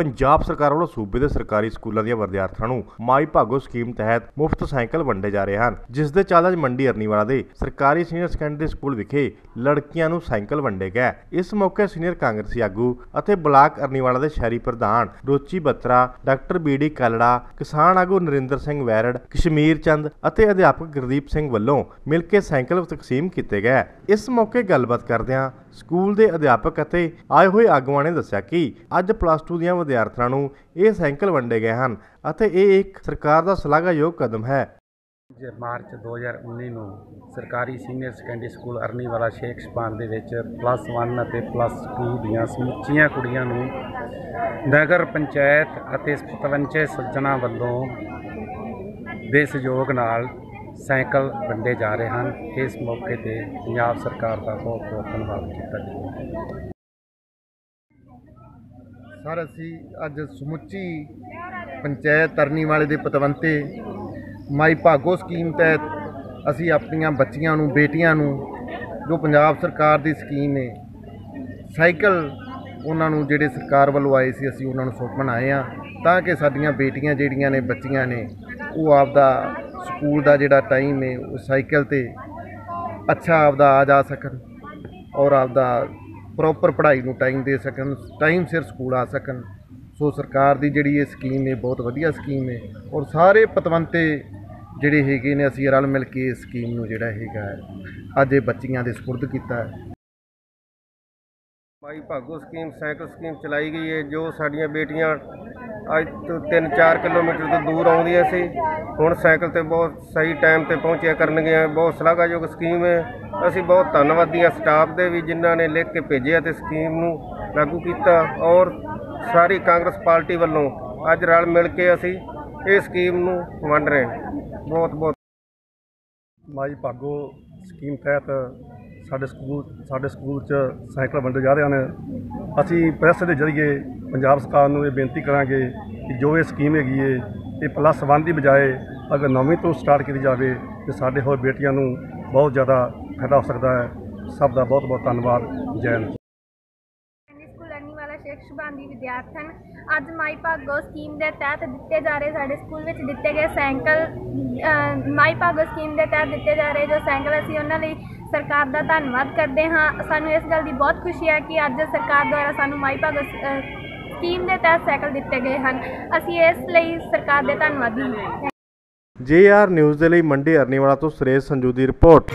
ਪੰਜਾਬ ਸਰਕਾਰ ਵੱਲੋਂ ਸੂਬੇ ਦੇ ਸਰਕਾਰੀ ਸਕੂਲਾਂ ਦੀਆਂ ਵਿਦਿਆਰਥੀਆਂ ਨੂੰ ਮਾਈ ਭਾਗੋ ਸਕੀਮ ਤਹਿਤ ਮੁਫਤ ਸਾਈਕਲ ਵੰਡੇ ਜਾ ਰਹੇ ਹਨ, ਜਿਸ ਦੇ ਚੱਲਦੇ ਮੰਡੀ ਅਰਨੀਵਾਲਾ ਦੇ ਸਰਕਾਰੀ ਸੀਨੀਅਰ ਸੈਕੰਡਰੀ ਸਕੂਲ ਵਿਖੇ ਲੜਕੀਆਂ ਨੂੰ ਸਾਈਕਲ ਵੰਡੇ ਗਏ। ਇਸ ਮੌਕੇ ਸੀਨੀਅਰ ਕਾਂਗਰਸੀ ਆਗੂ ਅਤੇ ਬਲਾਕ ਅਰਨੀਵਾਲਾ ਦੇ ਸ਼ਹਿਰੀ ਪ੍ਰਧਾਨ ਰੋਚੀ ਬੱਤਰਾ, ਡਾਕਟਰ ਬੀਡੀ ਕਲੜਾ, ਕਿਸਾਨ ਆਗੂ ਨਰਿੰਦਰ ਸਿੰਘ ਵੈਰੜ, ਕਸ਼ਮੀਰ ਚੰਦ ਅਤੇ ਅਧਿਆਪਕ ਗੁਰਦੀਪ ਸਿੰਘ ਵੱਲੋਂ ਮਿਲ ਕੇ ਸਾਈਕਲ ਤਕਸੀਮ ਕੀਤੇ ਗਏ। ਇਸ ਮੌਕੇ ਗੱਲਬਾਤ ਕਰਦਿਆਂ ਸਕੂਲ ਦੇ ਅਧਿਆਪਕ ਅਤੇ ਆਏ ਹੋਏ ਆਗੂਆਂ ਨੇ ਦੱਸਿਆ ਕਿ ਅੱਜ ਪਲੱਸ 2 ਦੀਆਂ ਵਿਦਿਆਰਥਣਾਂ ਨੂੰ ਇਹ ਸਾਈਕਲ ਵੰਡੇ ਗਏ ਹਨ ਅਤੇ ਇਹ ਇੱਕ ਸਰਕਾਰ ਦਾ ਸ਼ਲਾਘਾਯੋਗ ਕਦਮ ਹੈ। ਜੇ ਮਾਰਚ 2019 ਨੂੰ ਸਰਕਾਰੀ senior secondary school Arniwala Sheikh Subhan ਦੇ ਵਿੱਚ ਪਲੱਸ 1 ਅਤੇ ਪਲੱਸ 2 ਦੀਆਂ ਸਮੁੱਚੀਆਂ ਕੁੜੀਆਂ ਨੂੰ ਨਗਰ ਪੰਚਾਇਤ ਅਤੇ ਸਤਵੰਚੇ ਸੱਜਣਾ ਵੱਲੋਂ ਦੇ ਸਹਿਯੋਗ ਨਾਲ ਸਾਈਕਲ ਵੰਡੇ ਜਾ ਰਹੇ ਹਨ। ਇਸ ਮੌਕੇ ਤੇ ਪੰਜਾਬ ਸਰਕਾਰ ਦਾ ਬਹੁਤ ਬਹੁਤ ਧੰਨਵਾਦ ਕੀਤਾ ਜੀ ਸਰ, ਅਸੀਂ ਅੱਜ ਸਮੁੱਚੀ ਪੰਚਾਇਤ ਤਰਨੀ ਵਾਲੇ ਦੇ ਪਤਵੰਤੇ ਮਾਈ ਭਾਗੋ ਸਕੀਮ ਤਹਿਤ ਅਸੀਂ ਆਪਣੀਆਂ ਬੱਚੀਆਂ ਨੂੰ, ਬੇਟੀਆਂ ਨੂੰ, ਜੋ ਪੰਜਾਬ ਸਰਕਾਰ ਦੀ ਸਕੀਮ ਹੈ ਸਾਈਕਲ ਉਹਨਾਂ ਨੂੰ ਜਿਹੜੇ ਸਰਕਾਰ ਵੱਲੋਂ ਆਏ ਸੀ, ਅਸੀਂ ਉਹਨਾਂ ਨੂੰ ਸੌਂਪਣ ਆਏ ਆ, ਤਾਂ ਕਿ ਸਾਡੀਆਂ ਬੇਟੀਆਂ ਜਿਹੜੀਆਂ ਨੇ, ਬੱਚੀਆਂ ਨੇ, ਉਹ ਆਪਦਾ ਸਕੂਲ ਦਾ ਜਿਹੜਾ ਟਾਈਮ ਹੈ ਉਹ ਸਾਈਕਲ ਤੇ ਅੱਛਾ ਆਪਦਾ ਆ ਜਾ ਸਕਣ ਔਰ ਆਪਦਾ ਪ੍ਰੋਪਰ ਪੜ੍ਹਾਈ ਨੂੰ ਟਾਈਮ ਦੇ ਸਕਣ ਟਾਈਮ ਸਿਰ ਸਕੂਲ ਆ ਸਕਣ। ਸੋ ਸਰਕਾਰ ਦੀ ਜਿਹੜੀ ਇਹ ਸਕੀਮ ਹੈ ਬਹੁਤ ਵਧੀਆ ਸਕੀਮ ਹੈ ਔਰ ਸਾਰੇ ਪਤਵੰਤੇ ਜਿਹੜੇ ਹੈਗੇ ਨੇ ਅਸੀਂ ਰਲ ਮਿਲ ਕੇ ਇਸ ਸਕੀਮ ਨੂੰ ਜਿਹੜਾ ਹੈਗਾ ਹੈ, ਅੱਜ ਇਹ ਬੱਚੀਆਂ ਦੇ ਸਪੁਰਦ ਕੀਤਾ ਹੈ। Mai Bhago scheme cycle scheme ਚਲਾਈ ਗਈ ਹੈ ਜੋ ਸਾਡੀਆਂ ਬੇਟੀਆਂ ਅੱਜ ਤੋਂ 3-4 ਕਿਲੋਮੀਟਰ ਤੋਂ ਦੂਰ ਆਉਂਦੀਆਂ ਸੀ ਹੁਣ ਸਾਈਕਲ ਤੇ ਬਹੁਤ ਸਹੀ ਟਾਈਮ ਤੇ ਪਹੁੰਚਿਆ ਕਰਨਗੀਆਂ ਬਹੁਤ ਸ਼ਲਾਘਾਯੋਗ ਸਕੀਮ ਹੈ। ਅਸੀਂ ਬਹੁਤ ਧੰਨਵਾਦੀ ਹਾਂ ਸਟਾਫ ਦੇ ਵੀ ਜਿਨ੍ਹਾਂ ਨੇ ਲਿਖ ਕੇ ਭੇਜਿਆ ਤੇ ਸਕੀਮ ਨੂੰ ਲਾਗੂ ਕੀਤਾ ਔਰ ਸਾਰੀ ਕਾਂਗਰਸ ਪਾਰਟੀ ਵੱਲੋਂ ਅੱਜ ਰਲ ਮਿਲ ਕੇ ਅਸੀਂ ਇਹ ਸਕੀਮ ਨੂੰ ਵੰਡ ਰਹੇ ਹਾਂ। ਬਹੁਤ ਬਹੁਤ ਮਾਈ ਭਾਗੋ ਸਕੀਮ ਤਹਿਤ ਸਾਡੇ ਸਕੂਲ ਸਾਡੇ ਸਕੂਲ 'ਚ ਸਾਈਕਲ ਵੰਡੇ ਜਾ ਰਹੇ ਹਨ। ਅਸੀਂ ਪ੍ਰੈਸ ਦੇ ਜ਼ਰੀਏ ਪੰਜਾਬ ਸਰਕਾਰ ਨੂੰ ਇਹ ਬੇਨਤੀ ਕਰਾਂਗੇ ਕਿ ਜੋ ਇਹ ਸਕੀਮ ਹੈਗੀ ਏ, ਇਹ ਪਲੱਸ 1 ਦੀ ਬਜਾਏ ਅਗਰ ਨੌਵੀਂ ਤੋਂ ਸਟਾਰਟ ਕੀਤੀ ਜਾਵੇ, ਤੇ ਸਾਡੇ ਹੋਰ ਬੇਟੀਆਂ ਨੂੰ ਬਹੁਤ ਜ਼ਿਆਦਾ ਫਾਇਦਾ ਹੋ ਸਕਦਾ ਹੈ। ਸਭ ਦਾ ਬਹੁਤ ਬਹੁਤ ਧੰਨਵਾਦ। ਜੈ ਹਿੰਦ। ਸਕੂਲ ਅਰਨੀਵਾਲਾ ਸ਼ੇਖ ਸ਼ੁਭਾਨ ਵਿਦਿਆਰਥਣ, ਅੱਜ ਮਾਈ ਭਾਗੋ ਸਕੀਮ ਦੇ ਤਹਿਤ ਦਿੱਤੇ ਜਾ ਰਹੇ ਸਾਡੇ ਸਕੂਲ ਵਿੱਚ ਦਿੱਤੇ ਗਏ ਸਾਈਕਲ ਮਾਈ ਭਾਗੋ ਸਕੀਮ ਦੇ ਤਹਿਤ ਦਿੱਤੇ ਜਾ ਰਹੇ ਜੋ ਸਾਈਕਲ ਅਸੀਂ ਉਹਨਾਂ ਲਈ ਸਰਕਾਰ ਦਾ ਧੰਨਵਾਦ ਕਰਦੇ ਹਾਂ। ਸਾਨੂੰ ਇਸ ਗੱਲ ਦੀ ਬਹੁਤ ਖੁਸ਼ੀ ਹੈ ਕਿ ਅੱਜ ਸਰਕਾਰ ਦੁਆਰਾ ਸਾਨੂੰ ਮਾਈ ਭਾਗੋ ਸਕੀਮ ਦੇ ਤਹਿਤ ਸਾਈਕਲ ਦਿੱਤੇ ਗਏ ਹਨ। ਅਸੀਂ ਇਸ ਲਈ ਸਰਕਾਰ ਦੇ ਧੰਨਵਾਦੀ ਹਾਂ। ਜੇਆਰ ਨਿਊਜ਼ ਦੇ ਲਈ ਮੰਡੀ ਅਰਨੀਵਾਲਾ ਤੋਂ ਸੁਰੇਸ਼ ਸੰਜੂ ਦੀ ਰਿਪੋਰਟ।